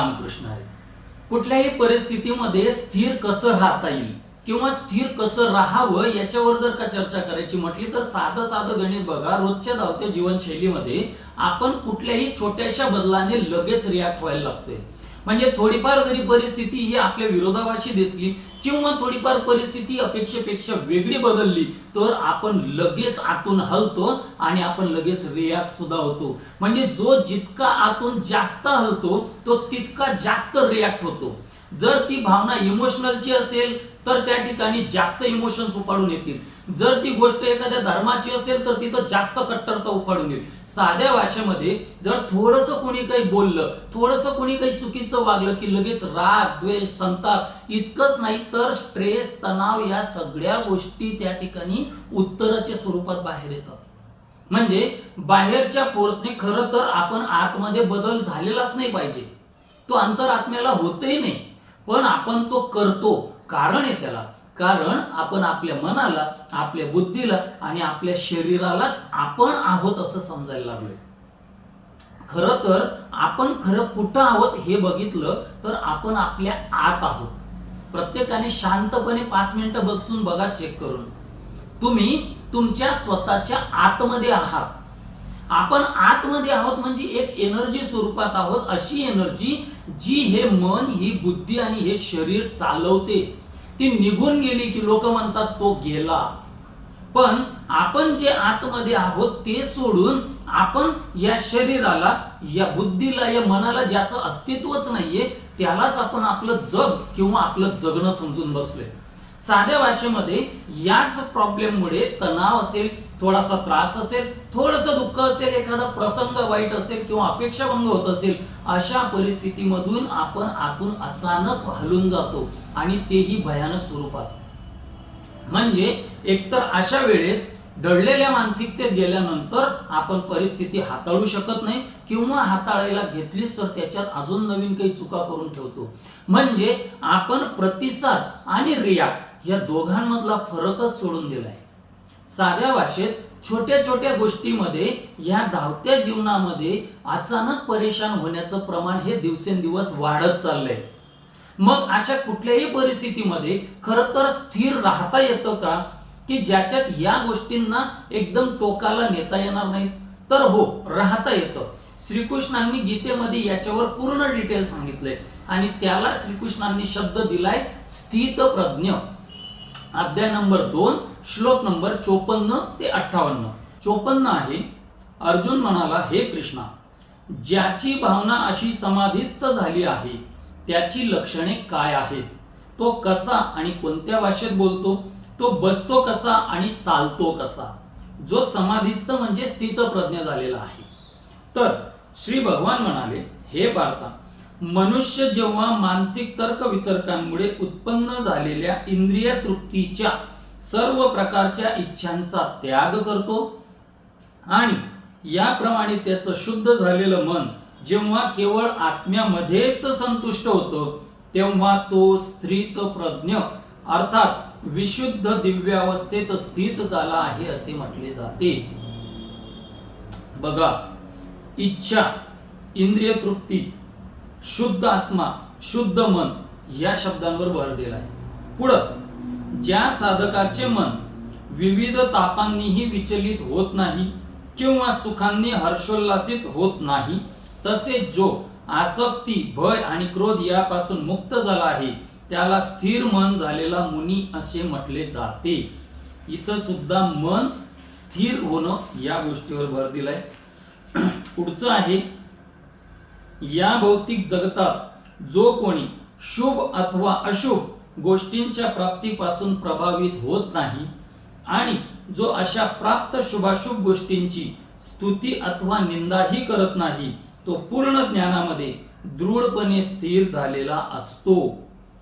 रामकृष्ण हरी. कुठल्याही परिस्थितीमध्ये स्थिर कसं राहता येईल किंवा स्थिर कसं राहावं याच्यावर जर का चर्चा करायची म्हटली तर साधं साधं गणित बघा रोजच्या धावत्या जीवनशैलीमध्ये आपण कुठल्याही छोट्याशा बदलाने लगेच रिॲक्ट व्हायला लागतोय. म्हणजे थोडीफार जरी परिस्थिती ही आपल्या विरोधाभाशी दिसली किंवा थोडीफार परिस्थिती अपेक्षेपेक्षा वेगळी बदलली तर आपण लगेच आतून हलतो आणि आपण लगेच रिॲक्ट सुद्धा होतो. म्हणजे जो जितका आतून जास्त हलतो तो तितका जास्त रिॲक्ट होतो. जर ती भावना इमोशनलची असेल तर त्या ठिकाणी जास्त इमोशन्स उपाडून येतील. जर ती गोष्ट एखाद्या धर्माची असेल तर तिथं जास्त कट्टरता उपाडून येईल. साध्या भाषेमध्ये जर थोडस कोणी काही बोललं थोडस कोणी काही चुकीचं वागलं की लगेच राग द्वेष संताप इतकंच नाही तर स्ट्रेस तणाव या सगळ्या गोष्टी त्या ठिकाणी उत्तराच्या स्वरूपात बाहेर येतात. म्हणजे बाहेरच्या फोर्सने खरं तर आपण आतमध्ये बदल झालेलाच नाही पाहिजे. तो अंतरात्म्याला होतही नाही. पण आपण तो करतो. कारण आहे त्याला. कारण आपण आपल्या मनाला आपल्या बुद्धीला आणि आपल्या शरीरालाच आपण आहोत असं समजायला लागलोय. खरं तर आपण खरं कुठं आहोत हे बघितलं तर आपण आपल्या आत आहोत. प्रत्येकाने शांतपणे पाच मिनिटं बसून बघा चेक करून. तुम्ही तुमच्या स्वतःच्या आतमध्ये आहात. आपण आतमध्ये आहोत म्हणजे एक एनर्जी स्वरूपात आहोत अशी एनर्जी जी हे मन ही बुद्धी आणि हे शरीर चालवते. ती निघून गेली की लोक म्हणतात तो गेला. पण आपण जे आतमध्ये आहोत ते सोडून आपण या शरीराला या बुद्धीला या मनाला ज्याचं अस्तित्वच नाहीये त्यालाच आपण आपलं जग किंवा आपलं जगणं समजून बसलोय. साध्या भाषेमध्ये याच प्रॉब्लेममुळे तणाव असेल थोडासा त्रास असेल थोडस दुःख असेल एखादा प्रसंग वाईट असेल किंवा अपेक्षाभंग होत असेल अशा परिस्थितीमधून आपण आतून अचानक हलून जातो आणि तेही भयानक स्वरूपात. म्हणजे एकतर अशा वेळेस दडलेल्या मानसिकतेत गेल्यानंतर आपण परिस्थिती हाताळू शकत नाही किंवा हाताळायला घेतलीच तर त्याच्यात अजून नवीन काही चुका करून ठेवतो. म्हणजे आपण प्रतिसाद आणि रियाक्ट या दोघांमधला फरकच सोडून दिलाय. साध्या भाषेत छोट्या छोट्या गोष्टीमध्ये या धावत्या जीवनामध्ये अचानक परेशान होण्याचं प्रमाण हे दिवसेंदिवस वाढत चाललंय. मग अशा कुठल्याही परिस्थितीमध्ये खरं तर स्थिर राहता येतं का? की ज्याच्यात या गोष्टींना एकदम टोकाला नेता येणार नाही? तर हो राहता येतं. श्रीकृष्णांनी गीतेमध्ये याच्यावर पूर्ण डिटेल सांगितलंय. आणि त्याला श्रीकृष्णांनी शब्द दिलाय स्थित प्रज्ञ अध्याय नंबर दोन श्लोक नंबर चोपन्न ते अठ्ठावन्न. चोपन्न आहे अर्जुन म्हणाला हे कृष्णा ज्याची भावना अशी समाधीस्थ झाली आहे त्याची लक्षणे काय आहेत? तो कसा आणि कोणत्या भाषेत बोलतो? तो बसतो कसा आणि चालतो कसा? जो समाधीस्थ म्हणजे स्थितप्रज्ञ झालेला आहे. तर श्री भगवान म्हणाले हे भारता मनुष्य जेव्हा मानसिक तर्क वितर्कांमुळे उत्पन्न झालेल्या इंद्रिय तृप्तीच्या सर्व प्रकारच्या इच्छांचा त्याग करतो आणि याप्रमाणे त्याचं शुद्ध झालेलं मन जेव्हा केवळ आत्म्यामध्येच संतुष्ट होतं तेव्हा तो स्त्रीत प्रज्ञ अर्थात विशुद्ध दिव्यावस्थेत स्थित झाला आहे असे म्हटले जाते. बघा इच्छा इंद्रिय तृप्ती शुद्ध आत्मा शुद्ध मन या शब्दांवर भर दिलाय. पुढं ज्या साधकाचे मन विविध तापांनीही विचलित होत नाही किंवा सुखांनी हर्षोल्लासित होत नाही तसे जो आसक्ती भय आणि क्रोध यापासून मुक्त झाला आहे त्याला स्थिर मन झालेला मुनी असे म्हटले जाते. इथं सुद्धा मन स्थिर होणं या गोष्टीवर भर दिलाय. पुढचं आहे या भौतिक जगतात जो कोणी शुभ अथवा अशुभ गोष्टींच्या प्राप्तीपासून प्रभावित होत नाही आणि जो अशा प्राप्त शुभाशुभ गोष्टींची स्तुती अथवा निंदाही करत नाही तो पूर्ण ज्ञानामध्ये दृढपणे स्थिर झालेला असतो.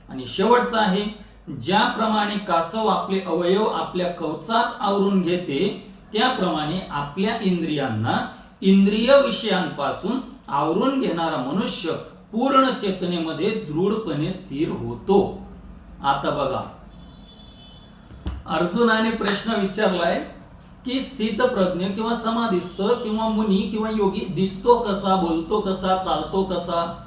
आणि शेवटचा आहे ज्याप्रमाणे कासव आपले अवयव आपल्या कवचात आवरून घेते त्याप्रमाणे आपल्या इंद्रियांना इंद्रिय विषयांपासून आवरून घेणारा मनुष्य पूर्ण चेतनेमध्ये दृढपणे स्थिर होतो. आता बघा. अर्जुनाने प्रश्न विचारलाय की स्थित प्रज्ञ किंवा समाधिस्थ किंवा मुनी किंवा योगी दिसतो कसा बोलतो कसा चालतो कसा?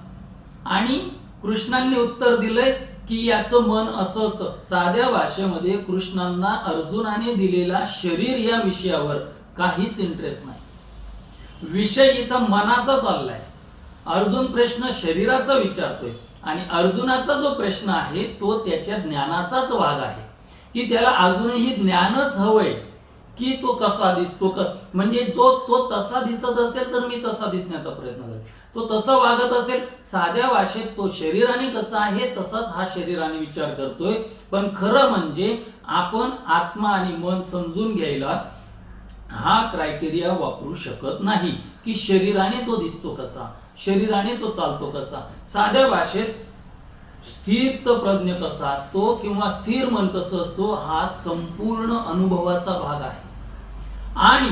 आणि कृष्णांनी उत्तर दिलंय की याचं मन असं असतं. साध्या भाषेमध्ये कृष्णांना अर्जुनाने दिलेला शरीर या विषयावर काहीच इंटरेस्ट नाही. विषय इथं मनाचा चाललाय. अर्जुन प्रश्न शरीराचा विचारतोय. आणि अर्जुनाचा जो प्रश्न आहे तो त्याच्या ज्ञानाचाच भाग आहे. की त्याला अजूनही ज्ञानच हवंय की तो कसा दिसतो क म्हणजे जो तो तसा दिसत असेल तर मी तसा दिसण्याचा प्रयत्न करेन. तो तसा वागत असेल साध्या भाषेत तो शरीराने कसा आहे तसाच हा शरीराने विचार करतोय. पण खरं म्हणजे आपण आत्मा आणि मन समजून घ्यायला हा क्रायटेरिया वापरू शकत नाही की शरीराने तो दिसतो कसा शरीराने तो चालतो कसा. साध्या भाषेत स्थिर प्रज्ञ कसा असतो किंवा स्थिर मन कसं असतो हा संपूर्ण अनुभवाचा भाग आहे. आणि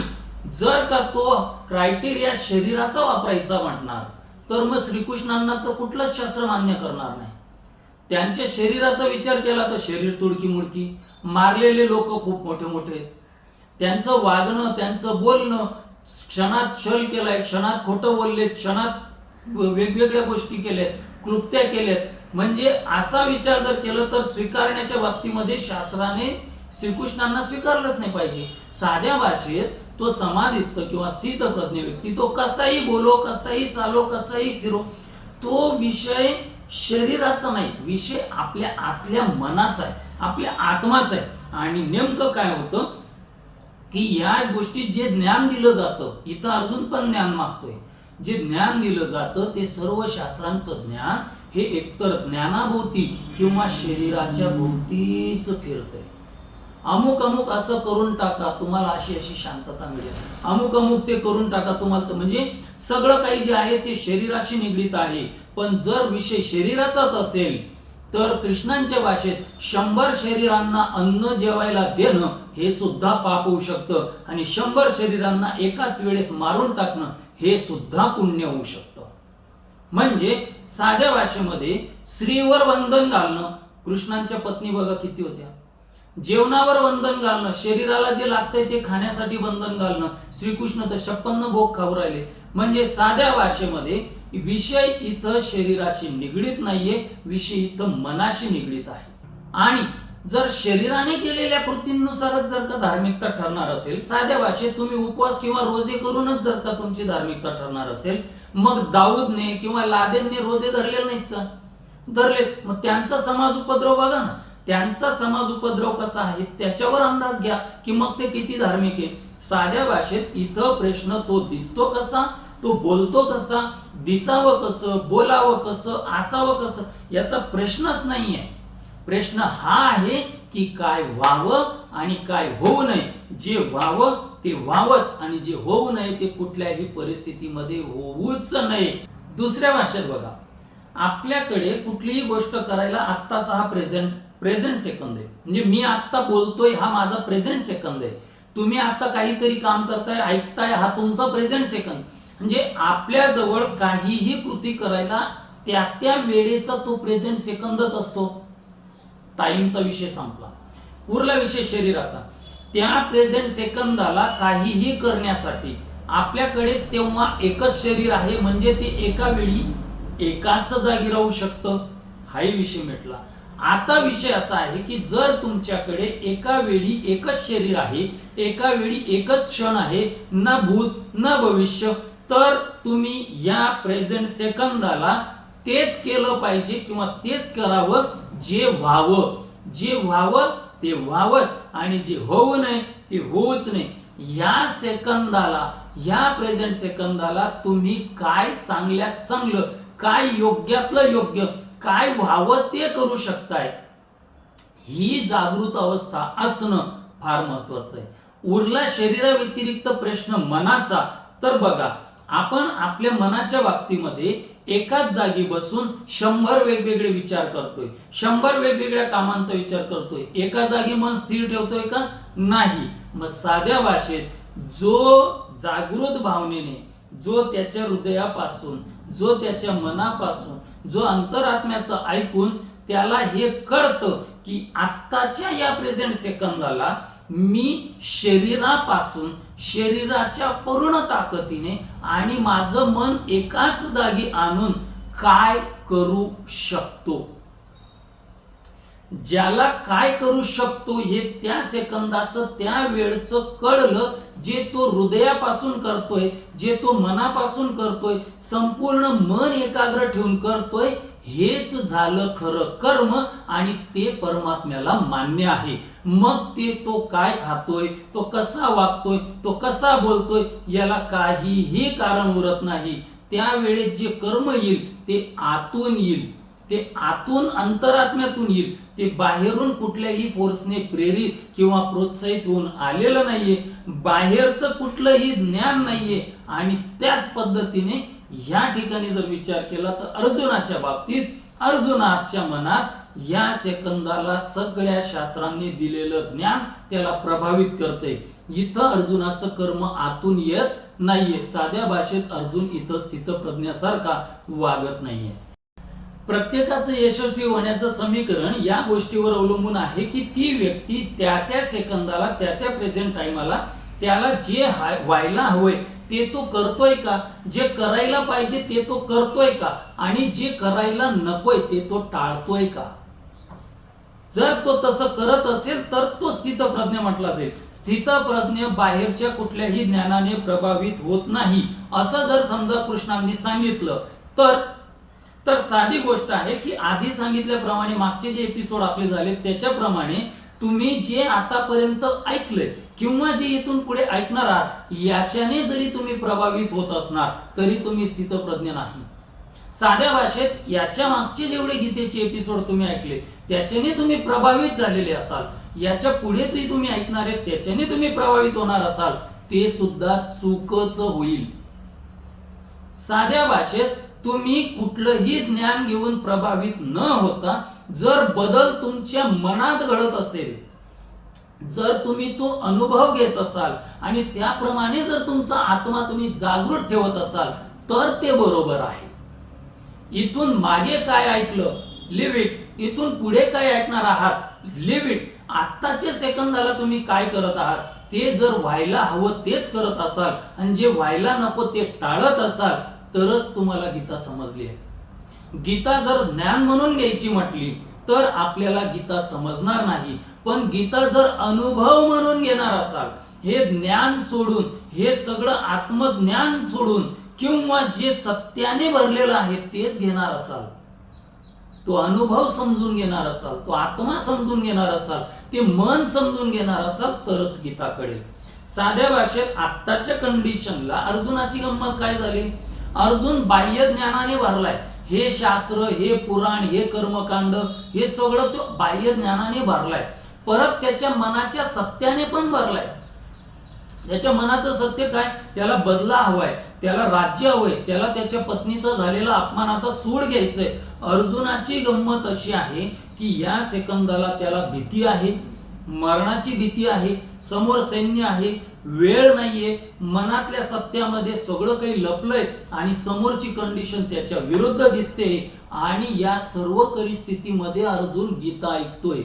जर का तो क्रायटेरिया शरीराचा वापरायचा म्हणणार तर मग श्रीकृष्णांना तर कुठलंच शास्त्र मान्य करणार नाही. त्यांच्या शरीराचा विचार केला तर शरीर तुडकी मुडकी मारलेले लोक खूप मोठे मोठे आहेत. त्यांचं वागणं त्यांचं बोलणं क्षणात छल केलाय क्षणात खोटं बोलले क्षणात वेगवेगळ्या गोष्टी केल्यात क्लुप्त्या केल्यात. म्हणजे असा विचार जर केलं तर स्वीकारण्याच्या बाबतीमध्ये शास्त्राने श्रीकृष्णांना स्वीकारलंच नाही पाहिजे. साध्या भाषेत तो समाधिस्थ किंवा स्थितप्रज्ञ व्यक्ती तो कसाही बोलो कसाही चालो कसाही फिरो तो विषय शरीराचा नाही विषय आपल्या आतल्या मनाचा आहे आपल्या आत्माचा आहे. आणि नेमकं काय होतं? की या गोष्टीत जे ज्ञान दिलं जातं इथं अर्जुन पण ज्ञान मागतोय. जे ज्ञान दिलं जातं ते सर्व शास्त्रांचं ज्ञान हे एकतर ज्ञानाभोवती किंवा शरीराच्या भोवतीच फिरतंय. अमुक अमुक असं करून टाका तुम्हाला अशी अशी शांतता मिळेल. अमुक अमुक ते करून टाका तुम्हाला तर म्हणजे सगळं काही जे आहे ते शरीराशी निगडीत आहे. पण जर विषय शरीराचाच असेल तर कृष्णांच्या भाषेत शंभर शरीरांना अन्न जेवायला देणं हे सुद्धा पाप होऊ शकतं. आणि शंभर शरीरांना एकाच वेळेस मारून टाकणं हे सुद्धा पुण्य होऊ शकतं. म्हणजे साध्या भाषेमध्ये स्त्रीवर बंधन घालणं कृष्णांच्या पत्नी बघा किती होत्या. जेवणावर बंधन घालणं शरीराला जे लागतंय ते खाण्यासाठी बंधन घालणं श्रीकृष्ण तर छप्पन्न भोग खाऊ राहिले. म्हणजे साध्या भाषेमध्ये विषय इथं शरीराशी निगडीत नाहीये विषय इथं मनाशी निगडीत आहे. आणि जर शरीराने केलेल्या कृतींनुसारच जर का धार्मिकता ठरणार असेल साध्या भाषेत तुम्ही उपवास किंवा रोजे करूनच जर का तुमची धार्मिकता ठरणार असेल मग दाऊदने किंवा लादेनने रोजे धरलेले नाहीत का? धरलेत. मग त्यांचा समाज उपद्रव बघा ना. त्यांचा समाज उपद्रव कसा आहे त्याच्यावर अंदाज घ्या की मग ते किती धार्मिक आहे. साध्या भाषेत इथं प्रश्न तो दिसतो कसा तो बोलतो कसा दिसावं कसं बोलावं कसं असावं कसं याचा प्रश्नच नाहीये. प्रश्न हा आहे की काय व्हावं आणि काय होऊ नये. जे व्हावं ते व्हावंच आणि जे होऊ नये ते कुठल्याही परिस्थितीमध्ये होऊच नये. दुसऱ्या भाषेत बघा. आपल्याकडे कुठलीही गोष्ट करायला आत्ताचा हा प्रेझेंट प्रेझेंट सेकंद आहे. म्हणजे मी आत्ता बोलतोय हा माझा प्रेझेंट सेकंद आहे. तुम्ही आता काहीतरी काम करताय ऐकताय हा तुमचा प्रेझेंट सेकंद म्हणजे आपल्या जवळ काहीही कृती करायला त्या त्या वेळेचा तो प्रेझेंट सेकंदच असतो. टाइमचा विषय संपला. उरला विषय शरीराचा. त्या प्रेझेंट सेकंदाला काहीही करण्यासाठी आपल्याकडे तेव्हा एकच शरीर आहे म्हणजे ते एका वेळी एकाच जागी राहू शकतं हाही विषय मिटला. आता विषय असा आहे की जर तुमच्याकडे एका वेळी एकच शरीर आहे एका वेळी एकच क्षण आहे ना भूत न भविष्य तर तुम्ही या प्रेझेंट सेकंदाला तेच केलं पाहिजे किंवा तेच करावं जे व्हावं. जे व्हावं ते व्हावं आणि जे होऊ नये ते होऊच नये. या सेकंदाला या प्रेझेंट सेकंदाला तुम्ही काय चांगल्यात चांगलं काय योग्यातलं योग्य काय व्हावं ते करू शकताय. ही जागृत अवस्था असणं फार महत्वाचं आहे. उरला शरीरा व्यतिरिक्त प्रश्न मनाचा. तर बघा आपण आपल्या मनाच्या बाबतीमध्ये एकाच जागी बसून शंभर वेगवेगळे विचार करतोय. शंभर वेगवेगळ्या कामांचा विचार करतोय. एका जागी मन स्थिर ठेवतोय का? नाही. मग साध्या भाषेत जो जागृत भावनेने जो त्याच्या हृदयापासून जो त्याच्या मनापासून जो अंतरात्म्याचं ऐकून त्याला हे कळतं की आत्ताच्या या प्रेझेंट सेकंदाला मी शरीरापासून शरीराच्या पूर्ण ताकदीने आणि माझं मन एकाच जागी आणून काय करू शकतो? ज्याला काय करू शकतो हे त्या सेकंदाचं त्या वेळचं कळलं जे तो हृदयापासून करतोय जे तो मनापासून करतोय संपूर्ण मन एकाग्र ठेवून करतोय हेच झालं खरं कर्म आणि ते परमात्म्याला मान्य आहे. मग ते तो काय खातोय तो कसा वागतोय तो कसा बोलतोय याला काहीही कारण उरत नाही. त्यावेळेत जे कर्म येईल ते आतून येईल. ते आतून अंतरात्म्यातून येईल. ते बाहेरून कुठल्याही फोर्सने प्रेरित किंवा प्रोत्साहित होऊन आलेलं नाहीये. बाहेरचं कुठलंही ज्ञान नाहीये. आणि त्याच पद्धतीने या ठिकाणी जर विचार केला तर अर्जुनाच्या बाबतीत अर्जुनाच्या मनात या सेकंदाला सगळ्या शास्त्रांनी दिलेलं ज्ञान त्याला प्रभावित करते इथं अर्जुनाचं कर्म आतून येत नाहीये. साध्या भाषेत अर्जुन इथं स्थितप्रज्ञासारखा वागत नाहीये. प्रत्येकाचं यशस्वी होण्याचं समीकरण या गोष्टीवर अवलंबून आहे की ती व्यक्ती त्या त्या सेकंदाला त्या त्या प्रेझेंट टाइमाला त्याला जे हाय- व्हायला हवंय ते तो करतोय का? जे करायला पाहिजे ते तो करतोय का? आणि जे करायला नकोय ते तो टाळतोय का? जर तो तसं करत असेल तर तो स्थितप्रज्ञ म्हटला असेल स्थितप्रज्ञ बाहेरच्या कुठल्याही ज्ञानाने प्रभावित होत नाही. असं जर समजा कृष्णांनी सांगितलं तर तर साधी गोष्ट आहे की आधी सांगितल्याप्रमाणे मागचे जे एपिसोड आपले झाले त्याच्याप्रमाणे तुम्ही जे आतापर्यंत ऐकलंय किंवा जे इथून पुढे ऐकणार आहात याच्याने जरी तुम्ही प्रभावित होत असणार तरी तुम्ही स्थितप्रज्ञ नाही. साध्या भाषेत याच्या मागचे जेवढे गीतेचे एपिसोड तुम्ही ऐकले त्याच्याने तुम्ही प्रभावित झालेले असाल. याच्यापुढे जे तुम्ही ऐकणार आहेत त्याच्याने तुम्ही प्रभावित होणार असाल ते सुद्धा चुकच होईल. साध्या भाषेत तुम्ही कुठलंही ज्ञान घेऊन प्रभावित न होता जर बदल तुमच्या मनात घडत असेल जर तुम्ही तो अनुभव घेत असाल आणि त्याप्रमाणे जर तुमचा आत्मा तुम्ही जागृत ठेवत असाल तर ते बरोबर आहे. इथून मागे काय ऐकलं? लिव्ह इट इथून पुढे काय ऐकणार आहात? लिव्ह इट आत्ताच्या सेकंदाला तुम्ही काय करत आहात? ते जर व्हायला हवं तेच करत असाल आणि जे व्हायला नको ते टाळत असाल तरच तुम्हाला गीता समजली आहे. गीता जर ज्ञान म्हणून घ्यायची म्हटली तर आपल्याला गीता समजणार नाही. पण गीता जर अनुभव म्हणून घेणार असाल हे ज्ञान सोडून हे सगळं आत्मज्ञान सोडून किंवा जे सत्याने भरलेलं आहे तेच घेणार असाल. तो अनुभव समजून घेणार असाल तो आत्मा समजून घेणार असाल ते मन समजून घेणार असाल तरच गीता कळेल. साध्या भाषेत आत्ताच्या कंडिशनला अर्जुनाची गंमत काय झाली? अर्जुन बाह्य ज्ञानाने भरलाय. हे शास्त्र हे पुराण हे कर्मकांड हे सगळं तो बाह्य ज्ञानाने भरलाय. परत त्याच्या मनाच्या सत्याने पण भरलाय. त्याच्या मनाचं सत्य काय? त्याला बदला हवाय त्याला राज्य हवंय त्याला त्याच्या पत्नीचा झालेला अपमानाचा सूड घ्यायचंय. अर्जुनाची गंमत अशी आहे की या सेकंदाला त्याला भीती आहे मरणाची भीती आहे समोर सैन्य आहे वेळ नाहीये मनातल्या सत्यामध्ये सगळं काही लपलंय आणि समोरची कंडिशन त्याच्या विरुद्ध दिसते. आणि या सर्व परिस्थितीमध्ये अर्जुन गीता ऐकतोय.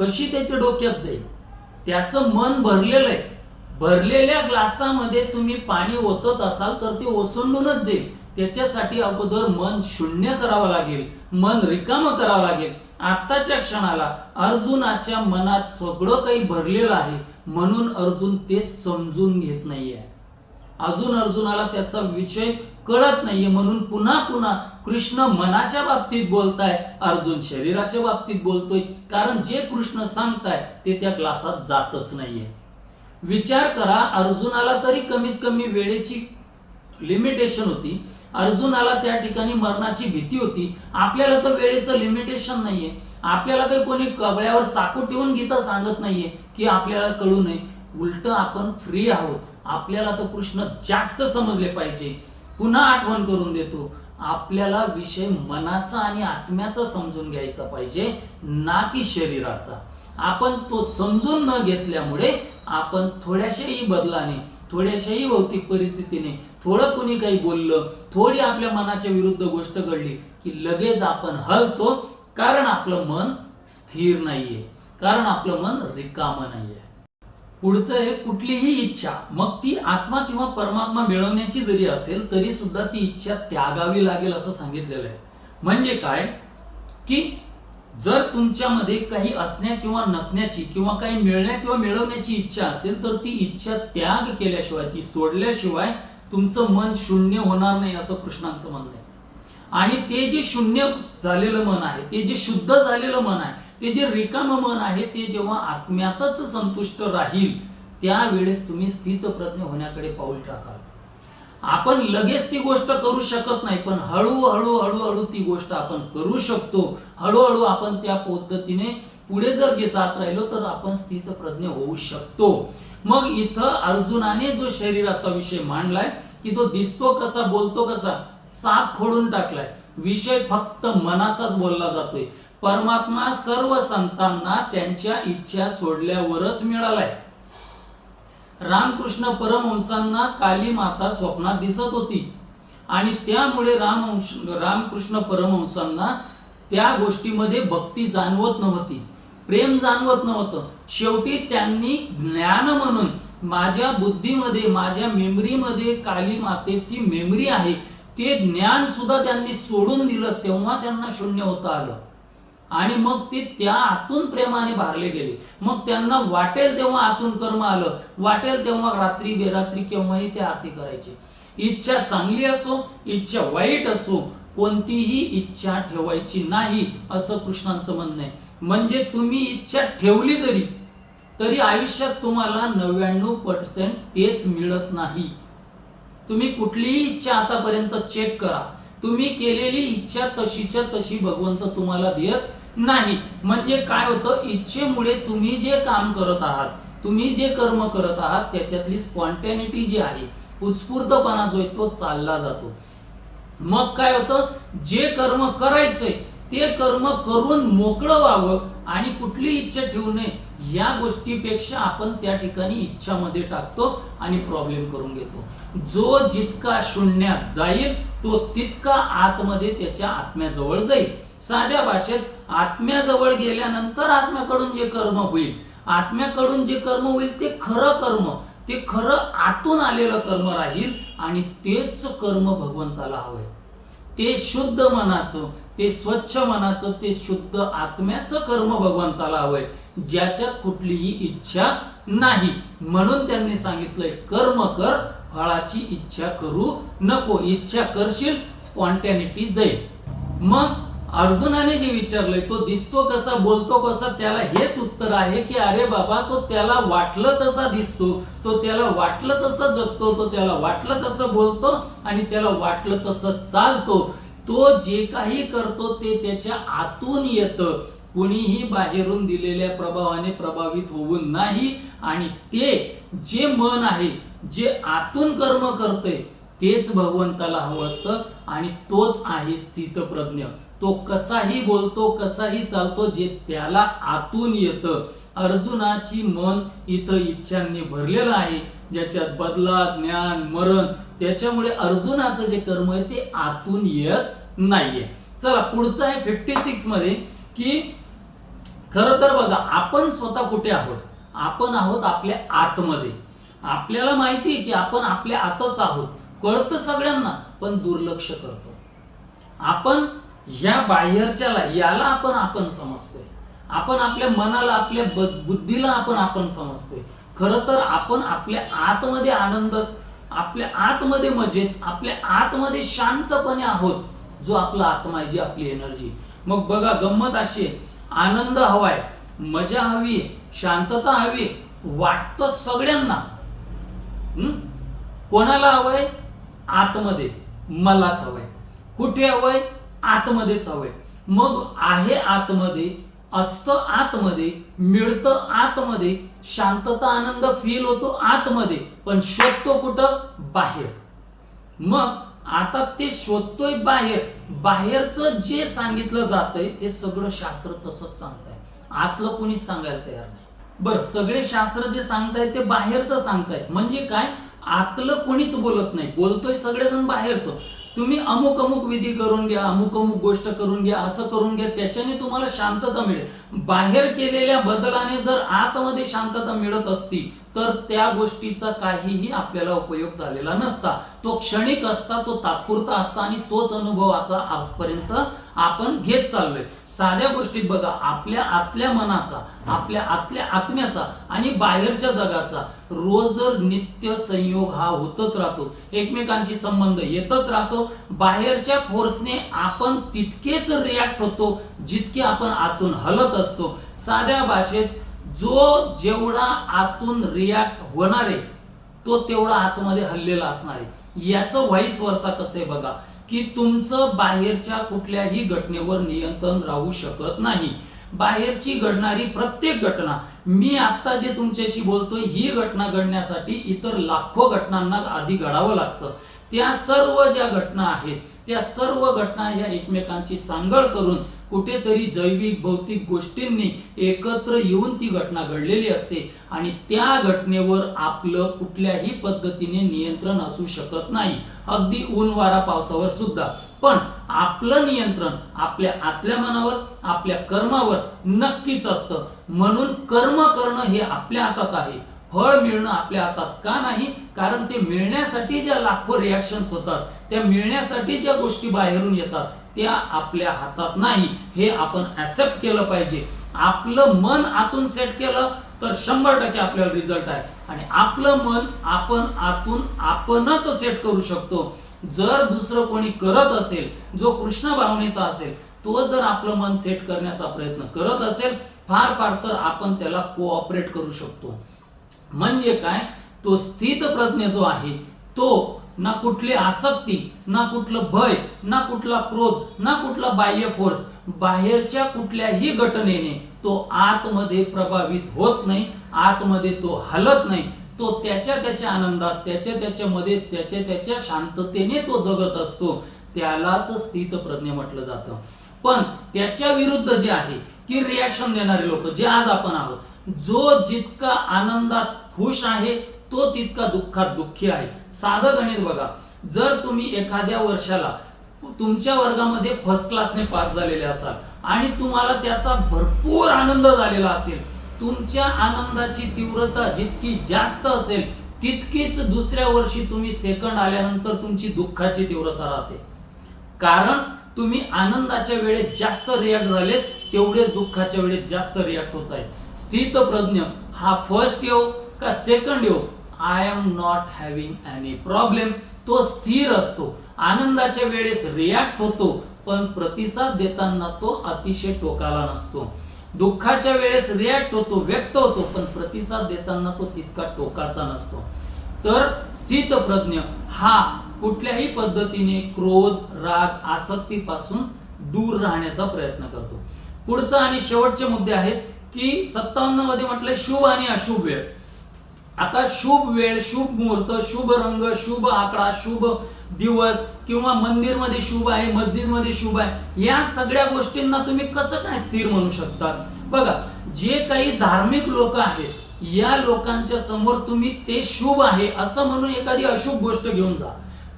कशी त्याच्या डोक्यात जाईल? त्याचं मन भरलेलं आहे. भरलेल्या ग्लासामध्ये तुम्ही पाणी ओतत असाल तर ते ओसंडूनच जाईल. त्याच्यासाठी अगोदर मन शून्य करावं लागेल. मन रिकामं करावं लागेल. आत्ताच्या क्षणाला अर्जुनाच्या मनात सगळं काही भरलेलं आहे. म्हणून अर्जुन ते समजून घेत नाहीये. अजून अर्जुनाला त्याचा विषय कळत नाहीये म्हणून पुन्हा पुन्हा कृष्ण मनाच्या बाबतीत बोलताय अर्जुन शरीराच्या बाबतीत बोलतोय. कारण जे कृष्ण सांगताय ते त्या ग्लासात जातच नाहीये. विचार करा अर्जुनाला तरी कमीत कमी वेळेची लिमिटेशन होती. अर्जुनाला त्या ठिकाणी मरणाची भीती होती. आपल्याला तर वेळेचं लिमिटेशन नाहीये. आपल्याला काही कोणी कबळ्यावर चाकू ठेवून गीता सांगत नाहीये की आपल्याला कळू नये. उलट आपण फ्री आहोत. आपल्याला तर कृष्ण जास्त समजले पाहिजे. पुन्हा आठवण करून देतो. आपल्याला विषय मनाचा आणि आत्म्याचा समजून घ्यायचा पाहिजे ना की शरीराचा. आपण तो समजून न घेतल्यामुळे आपण थोड्याशाही बदलाने थोड्याशाही भौतिक परिस्थितीने थोडं कुणी काही बोललं थोडी आपल्या मनाच्या विरुद्ध गोष्ट घडली की लगेच आपण हलतो कारण आपलं मन स्थिर नाहीये कारण आपलं मन रिकामं नाहीये. पुढचं आहे कुठलीही इच्छा. मग ती आत्मा किंवा परमात्मा मिळवण्याची जरी असेल तरी सुद्धा ती इच्छा त्यागावी लागेल असं सांगितलेलं आहे. म्हणजे काय? की जर तुमच्यामध्ये काही असण्या किंवा नसण्याची किंवा काही मिळण्या किंवा मिळवण्याची इच्छा असेल तर ती इच्छा त्याग केल्याशिवाय ती सोडल्याशिवाय तुमचं मन शून्य होणार नाही असं कृष्णांचं म्हणणं आहे. आणि ते जे शून्य झालेलं मन आहे ते जे शुद्ध झालेलं मन आहे ते जे रिकाम मन आहे ते जेव्हा आत्म्यातच संतुष्ट राहील त्यावेळेस तुम्ही स्थितप्रज्ञ होण्याकडे पाऊल टाकाल आपण लगेच ती गोष्ट करू शकत नाही पण हळूहळू हळूहळू ती गोष्ट आपण करू शकतो. हळूहळू आपण त्या पद्धतीने पुढे जर जात राहिलो तर आपण स्थितप्रज्ञ होऊ शकतो. मग इथं अर्जुनाने जो शरीराचा विषय मांडलाय की तो दिसतो कसा बोलतो कसा साप खोडून टाकलाय. विषय फक्त मनाचाच बोलला जातोय. परमात्मा सर्व संतांना त्यांच्या इच्छा सोडल्यावरच मिळालाय. रामकृष्ण परमहंसांना काली माता स्वप्नात दिसत होती. आणि त्यामुळे रामहंस रामकृष्ण परमहंसांना त्या गोष्टीमध्ये भक्ती जाणवत नव्हती. प्रेम जाणवत नव्हतं. शेवटी त्यांनी ज्ञान म्हणून माझ्या बुद्धीमध्ये माझ्या मेमरीमध्ये काली मातेची मेमरी आहे. ते ज्ञान सुद्धा त्यांनी सोडून दिलं तेव्हा त्यांना शून्य होता आलं. आणि मग ते त्या आतून प्रेमाने भारले गेले. मग त्यांना वाटेल तेव्हा आतून कर्म आलं. वाटेल तेव्हा रात्री बेरात्री केव्हाही ते आरती करायचे. इच्छा चांगली असो इच्छा वाईट असो कोणतीही इच्छा ठेवायची नाही असं कृष्णांचं म्हणणं आहे. म्हणजे तुम्ही इच्छा ठेवली जरी तरी आयुष्यात तुम्हाला नव्याण्णव पर्सेंट तेच मिळत नाही. तुम्ही कुठलीही इच्छा आतापर्यंत चेक करा. तुम्ही केलेली इच्छा तशीच्या तशी भगवंत तुम्हाला देत नाही. म्हणजे काय होतं? इच्छेमुळे तुम्ही जे काम करत आहात तुम्ही जे कर्म करत आहात त्याच्यातली स्पॉन्टॅनिटी जी आहे उत्स्फूर्तपणा जो आहे तो चालला जातो. मग काय होतं? जे कर्म करायचंय ते कर्म करून मोकळं व्हावं आणि कुठली इच्छा ठेवू नये या गोष्टीपेक्षा आपण त्या ठिकाणी इच्छामध्ये टाकतो आणि प्रॉब्लेम करून घेतो. जो जितका शून्यात जाईल तो तितका आतमध्ये त्याच्या आत्म्याजवळ जाईल. साध्या भाषेत आत्म्याजवळ गेल्यानंतर आत्म्याकडून जे कर्म होईल आत्म्याकडून जे कर्म होईल ते खरं कर्म ते खरं आतून आलेलं कर्म राहील आणि तेच कर्म भगवंताला हवंय. ते शुद्ध मनाचं ते स्वच्छ मनाचं ते शुद्ध आत्म्याचं कर्म भगवंताला हवंय ज्याच्यात कुठलीही इच्छा नाही. म्हणून त्यांनी सांगितलंय कर्म कर फळाची इच्छा करू नको. इच्छा करशील स्पॉन्टॅनिटी जाईल. मग अर्जुनाने जे विचारलंय तो दिसतो कसा बोलतो कसा त्याला हेच उत्तर आहे की अरे बाबा तो त्याला वाटलं तसा दिसतो तो त्याला वाटलं तसं जगतो तो त्याला वाटलं तसं बोलतो आणि त्याला वाटलं तसं चालतो. तो जे काही करतो ते त्याच्या आतून येतं. कुणीही बाहेरून दिलेल्या प्रभावाने प्रभावित होऊन नाही आणि ते जे मन आहे जे आतून कर्म करते तेच भगवंताला हवं असतं आणि तोच आहे स्थितप्रज्ञ. तो कसाही बोलतो कसाही चालतो जे त्याला आतून येतं. अर्जुनाची मन इथं इच्छांनी भरलेलं आहे. ज्याच्यात बदला ज्ञान मरण त्याच्यामुळे अर्जुनाचं जे कर्म आहे ते आतून येत नाहीये. चला पुढचं आहे फिफ्टी सिक्समध्ये की खरं तर बघा आपण स्वतः कुठे आहोत? आपण आहोत आपल्या आतमध्ये. आपल्याला माहिती आहे की आपण आपल्या आतच आहोत. कळतं सगळ्यांना पण दुर्लक्ष करतो. आपण या बाहेरच्याला याला आपण आपण समजतोय. आपण आपल्या मनाला आपल्या ब- बुद्धीला आपण आपण समजतोय. खरं तर आपण आपल्या आतमध्ये आनंदात आपल्या आतमध्ये मजेत आपल्या आतमध्ये शांतपणे आहोत जो आपला आत्मा आहे जी आपली एनर्जी मग बघा गंमत अशी आनंद हवाय मजा हवी शांतता हवी वाटतं सगळ्यांना. कोणाला हवंय? आतमध्ये. मलाच हवंय. कुठे हवंय? आतमध्येच हवंय मग आहे आतमध्ये असतं आतमध्ये मिळतं आतमध्ये शांतता आनंद फील होतो आतमध्ये पण शोधतो कुठं? बाहेर. मग आता ते शोधतोय बाहेर. बाहेरचं जे सांगितलं जातंय ते सगळं शास्त्र तसंच सांगताय. आतलं कुणीच सांगायला तयार नाही. बरं सगळे शास्त्र जे सांगतायत ते बाहेरचं सांगतायत म्हणजे काय? आतलं कोणीच बोलत नाही. बोलतोय सगळेजण बाहेरचं. तुम्ही अमुक अमुक विधी करून घ्या अमुक अमुक गोष्ट करून घ्या असं करून घ्या त्याच्याने तुम्हाला शांतता मिळेल. बाहेर केलेल्या बदलाने जर आतमध्ये शांतता मिळत असती तर त्या गोष्टीचा काहीही आपल्याला उपयोग झालेला नसता. तो क्षणिक असता तो तात्पुरता असता आणि तोच अनुभवाचा आजपर्यंत आपण घेत चाललोय. साध्या गोष्टीत बघा आपल्या आतल्या मनाचा आपल्या आतल्या आत्म्याचा आणि बाहेरच्या जगाचा रोज नित्य संयोग हा होतच राहतो एकमेकांशी संबंध येतच राहतो बाहेरच्या फोर्सने आपण तितकेच रिॲक्ट होतो जितके आपण आतून हलत असतो. साध्या भाषेत जो जेवढा आतून रिॲक्ट होणार आहे तो तेवढा आतमध्ये हल्लेला असणार. आहे याचं व्हाईस वरचा कसं आहे बघा की तुमचं बाहेरच्या कुठल्याही घटनेवर नियंत्रण राहू शकत नाही. बाहेरची घडणारी प्रत्येक घटना मी आता जे तुमच्याशी बोलतोय ही घटना घडण्यासाठी इतर लाखो घटनांना आधी घडावं लागतं. त्या सर्व ज्या घटना आहेत त्या सर्व घटना या एकमेकांची सांगड करून कुठेतरी जैविक भौतिक गोष्टींनी एकत्र येऊन ती घटना घडलेली असते आणि त्या घटनेवर आपलं कुठल्याही पद्धतीने नियंत्रण असू शकत नाही. अगदी ऊन वारा पावसावर सुद्धा. पण आपलं नियंत्रण आपल्या आतल्या मनावर आपल्या कर्मावर नक्कीच असतं. म्हणून कर्म करणं हे आपल्या हातात आहे. फळ मिळणं आपल्या हातात का नाही? कारण ते मिळण्यासाठी ज्या लाखो रिॲक्शन्स होतात त्या मिळण्यासाठी ज्या गोष्टी बाहेरून येतात त्या आपल्या हातात नाही. हे आपण ऍक्सेप्ट केलं पाहिजे. आपलं मन आतून सेट केलं तर शंभर टक्के आपल्याला रिझल्ट आहे. आणि आपलं मन आपण आतून आपणच सेट करू शकतो. जर दुसरं कोणी करत असेल जो कृष्ण भावनेचा असेल तो जर आपलं मन सेट करण्याचा प्रयत्न करत असेल फार फार तर आपण त्याला कोऑपरेट करू शकतो. म्हणजे काय? तो स्थित प्रज्ञ जो आहे तो ना कुठली आसक्ती ना कुठलं भय ना कुठला क्रोध ना कुठला बाह्य फोर्स बाहेरच्या कुठल्याही घटनेने तो आतमध्ये प्रभावित होत नाही आतमध्ये तो हलत नाही. तो त्याच्या त्याच्या आनंदात त्याच्या त्याच्यामध्ये त्याच्या त्याच्या शांततेने तो जगत असतो. त्यालाच स्थित प्रज्ञ म्हटलं जातं. पण त्याच्या विरुद्ध जे आहे की रिॲक्शन देणारे लोक जे आज आपण आहोत जो जितका आनंदात खुश आहे तो तितका दुःखात दुःखी आहे. साधं गणित बघा. जर तुम्ही एखाद्या वर्षाला तुमच्या वर्गामध्ये फर्स्ट क्लासने पास झालेले असाल आणि तुम्हाला त्याचा भरपूर आनंद झालेला असेल. तुमच्या आनंदाची तीव्रता जितकी जास्त असेल तितकीच दुसऱ्या वर्षी तुम्ही सेकंड आल्यानंतर तुमची दुःखाची तीव्रता राहते. कारण तुम्ही आनंदाच्या वेळेत जास्त रिॲक्ट झालेत तेवढेच दुःखाच्या वेळेत जास्त रिॲक्ट होत आहेत. स्थित प्रज्ञ हा फर्स्ट येऊ का सेकंड येऊ I am not having any problem तो स्थिर असतो. आनंदाच्या वेळेस रिॲक्ट होतो. पण प्रतिसाद देताना तो अतिशय टोकाला नसतो. दुःखाच्या वेळेस रिॲक्ट होतो व्यक्त होतो पण प्रतिसाद देताना तो तितका टोकाचा नसतो. तर स्थित प्रज्ञ हा कुठल्याही पद्धतीने क्रोध राग आसक्तीपासून दूर राहण्याचा प्रयत्न करतो. पुढचा आणि शेवटचे मुद्दे आहेत की सत्तावन्नमध्ये म्हटलंय शुभ आणि अशुभ वेळ. आता शुभ वेळ शुभ मुहूर्त शुभ रंग शुभ आकडा शुभ दिवस किंवा मंदिरमध्ये शुभ आहे मस्जिदमध्ये शुभ आहे या सगळ्या गोष्टींना तुम्ही कसं काय स्थिर म्हणू शकता बघा जे काही धार्मिक लोक आहेत या लोकांच्या समोर तुम्ही ते शुभ आहे असं म्हणून एखादी अशुभ गोष्ट घेऊन जा.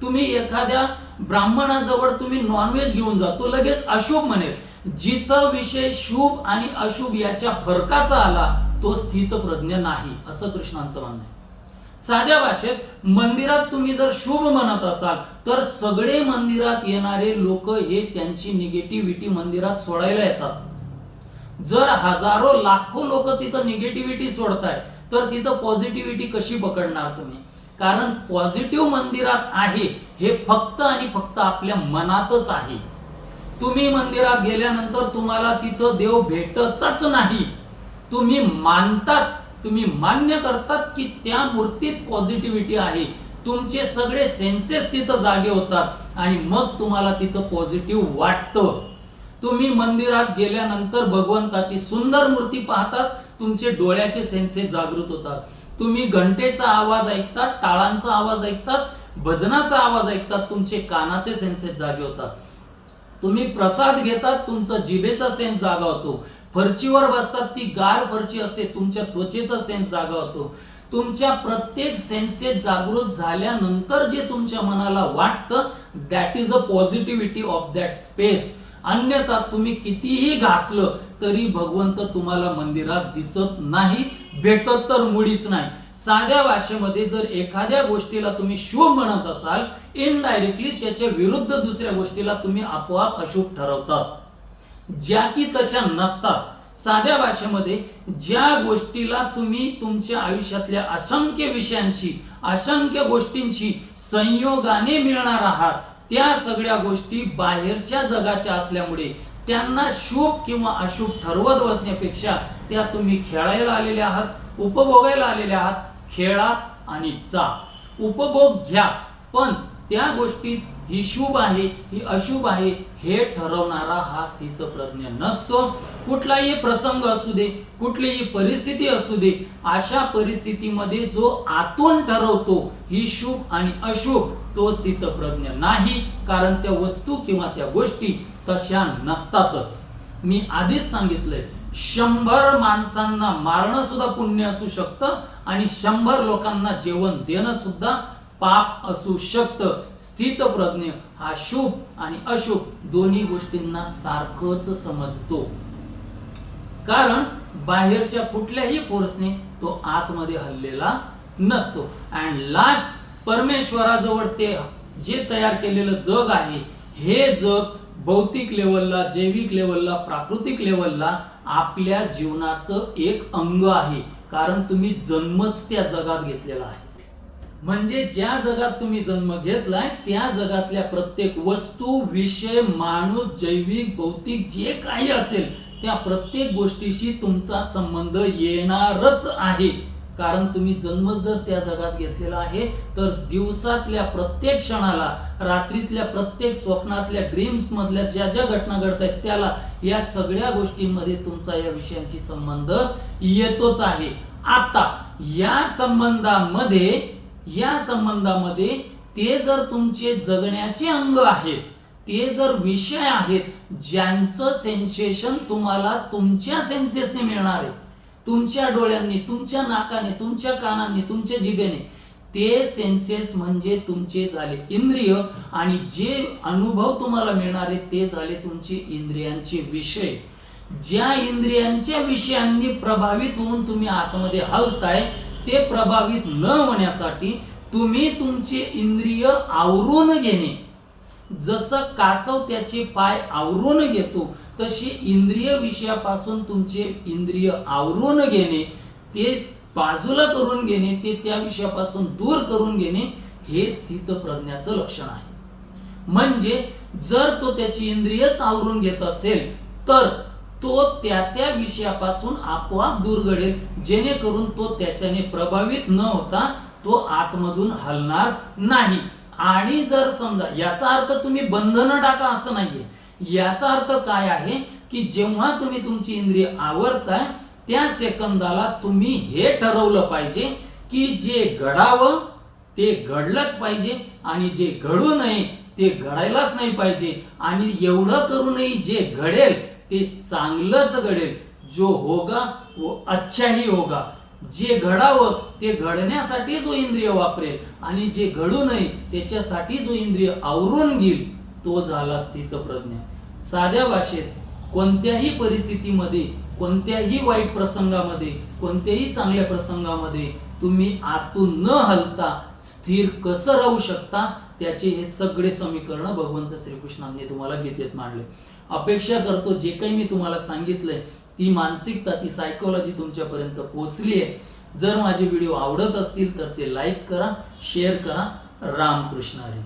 तुम्ही एखाद्या ब्राह्मणाजवळ तुम्ही नॉनव्हेज घेऊन जा तो लगेच अशुभ म्हणेल. जिथं विषय शुभ आणि अशुभ याच्या फरकाचा आला तो स्थित प्रज्ञ नाही असं कृष्णांचं म्हणणं आहे. साध्या भाषेत मंदिरात तुम्ही जर शुभ म्हणत असाल तर सगळे मंदिरात येणारे लोक हे त्यांची निगेटिव्हिटी मंदिरात सोडायला येतात. जर हजारो लाखो लोक तिथं निगेटिव्हिटी सोडताय तर तिथं पॉझिटिव्हिटी कशी पकडणार तुम्ही? कारण पॉझिटिव्ह मंदिरात आहे हे फक्त आणि फक्त आपल्या मनातच आहे. तुम्ही मंदिरात गेल्यानंतर तुम्हाला तिथं देव भेटतच नाही. तुम्ही मानतात तुम्ही मान्य करतात की त्या मूर्तीत पॉझिटिव्हिटी आहे. तुमचे सगळे सेन्सेस तिथं जागे होतात आणि मग तुम्हाला तिथं पॉझिटिव्ह वाटतं. तुम्ही मंदिरात गेल्यानंतर भगवंताची सुंदर मूर्ती पाहतात तुमचे डोळ्याचे सेन्सेस जागृत होतात. तुम्ही घंटेचा आवाज ऐकतात टाळांचा आवाज ऐकतात भजनाचा आवाज ऐकतात तुमचे कानाचे सेन्सेस जागे होतात. तुम्ही प्रसाद घेतात तुमचा जिभेचा सेन्स जागा होतो. फरचीवर बसतात ती गार फरची असते तुमच्या त्वचेचा सेन्स जागा होतो. तुमच्या प्रत्येक सेन्सेस जागृत झाल्यानंतर जे तुमच्या मनाला वाटतं that is a positivity of that space अन्यथा तुम्ही कितीही घासलं तरी भगवंत तुम्हाला मंदिरात दिसत नाही भेटत तर मुळीच नाही. साध्या भाषेमध्ये जर एखाद्या गोष्टीला तुम्ही शुभ म्हणत असाल इनडायरेक्टली त्याच्या विरुद्ध दुसऱ्या गोष्टीला तुम्ही आपोआप अशुभ ठरवतात. ज्या की तशा नसतात. साध्या भाषेमध्ये ज्या गोष्टीला तुम्ही तुमच्या आयुष्यातल्या असंख्य विषयांशी असंख्य गोष्टींशी संयोगाने मिळणार आहात त्या सगळ्या गोष्टी बाहेरच्या जगाच्या असल्यामुळे त्यांना शुभ किंवा अशुभ ठरवत बसण्यापेक्षा त्या तुम्ही खेळायला आलेले आहात उपभोगायला आलेले आहात खेळा आणि जा. उपभोग घ्या पण त्या गोष्टीत ही शुभ आहे ही अशुभ आहे हे ठरवणारा हा स्थितप्रज्ञ नसतो. कुठलाही प्रसंग असू दे कुठलीही परिस्थिती असू दे अशा परिस्थितीमध्ये जो आतून ठरवतो ही शुभ आणि अशुभ तो स्थितप्रज्ञ नाही. कारण त्या वस्तू किंवा त्या गोष्टी तशा नसतातच. मी आधीच सांगितलंय शंभर माणसांना मारणं सुद्धा पुण्य असू शकतं आणि शंभर लोकांना जेवण देणं सुद्धा पाप असू शकतं. स्थितप्रज्ञ हा शुभ आणि अशुभ दोन्ही गोष्टींना सारखंच समजतो. कारण बाहेरच्या कुठल्याही फोर्सने तो आतमध्ये हल्लेला नसतो. अँड लास्ट परमेश्वराजवळ ते जे तयार केलेलं जग आहे हे जग भौतिक लेवलला जैविक लेवलला प्राकृतिक लेवलला आपल्या जीवनाचं एक अंग आहे. कारण तुम्ही जन्मच त्या जगात घेतलेला आहे. म्हणजे ज्या जगात तुम्ही जन्म घेतलाय त्या जगातल्या प्रत्येक वस्तू विषय माणूस जैविक भौतिक जे काही असेल त्या प्रत्येक गोष्टीशी तुमचा संबंध येणारच आहे. कारण तुम्ही जन्म जर त्या जगात घेतलेला आहे तर दिवसातल्या प्रत्येक क्षणाला रात्रीतल्या प्रत्येक स्वप्नातल्या ड्रीम्स मधल्या ज्या ज्या घटना घडत आहेत त्याला या सगळ्या गोष्टींमध्ये तुमचा या विषयांची संबंध येतोच आहे. आता या संबंधामध्ये या संबंधामध्ये ते जर तुमचे जगण्याचे अंग आहेत ते जर विषय आहेत ज्यांचं सेन्सेशन तुम्हाला तुमच्या सेन्सेसने मिळणार आहे तुमच्या डोळ्यांनी तुमच्या नाकाने तुमच्या कानांनी तुमच्या जिभेने ते सेन्सेस म्हणजे तुमचे झाले इंद्रिय आणि जे अनुभव तुम्हाला मिळणारे ते झाले तुमचे इंद्रियांचे विषय. ज्या इंद्रियांच्या विषयांनी प्रभावित होऊन तुम्ही आतमध्ये हलताय ते प्रभावित न होण्यासाठी तुम्ही तुमचे इंद्रिय आवरून घेणे. जसं कासव त्याचे पाय आवरून घेतो तशी इंद्रिय विषयापासून तुमचे इंद्रिय आवरून घेणे ते बाजूला करून घेणे ते त्या विषयापासून दूर करून घेणे हे स्थित प्रज्ञाचं लक्षण आहे. म्हणजे जर तो त्याची इंद्रियच आवरून घेत असेल तर तो त्या त्या विषयापासून आपोआप दूर घडेल. जेणेकरून तो त्याच्याने प्रभावित न होता तो आतमधून हलणार नाही. आणि जर समजा याचा अर्थ तुम्ही बंधनं टाका असं नाहीये. याचा अर्थ काय आहे की जेव्हा तुम्ही तुमची इंद्रिय आवरताय त्या सेकंदाला तुम्ही हे ठरवलं पाहिजे की जे घडावं ते घडलंच पाहिजे आणि जे घडू नये ते घडायलाच नाही पाहिजे. आणि एवढं करूनही जे घडेल ते चांगलंच घडेल. जो होगा वो अच्छा ही होगा. जे घडावं ते घडण्यासाठी जो इंद्रिय वापरेल. आणि जे घडू नये त्याच्यासाठी जो इंद्रिय आवरून घेईल तो झाला स्थितप्रज्ञ. साध्या भाषेत कोणत्याही परिस्थितीमध्ये कोणत्याही वाईट प्रसंगामध्ये कोणत्याही चांगल्या प्रसंगामध्ये तुम्ही आतून न हलता स्थिर कसं राहू शकता त्याचे हे सगळे समीकरण भगवंत श्रीकृष्णांनी तुम्हाला गीतेत मांडले. अपेक्षा करतो जे काही मी तुम्हाला सांगितलंय ती मानसिकता ती सायकोलॉजी तुमच्यापर्यंत पोहोचली आहे. जर माझे व्हिडिओ आवडत असतील तर ते लाईक करा शेअर करा. रामकृष्ण हरी.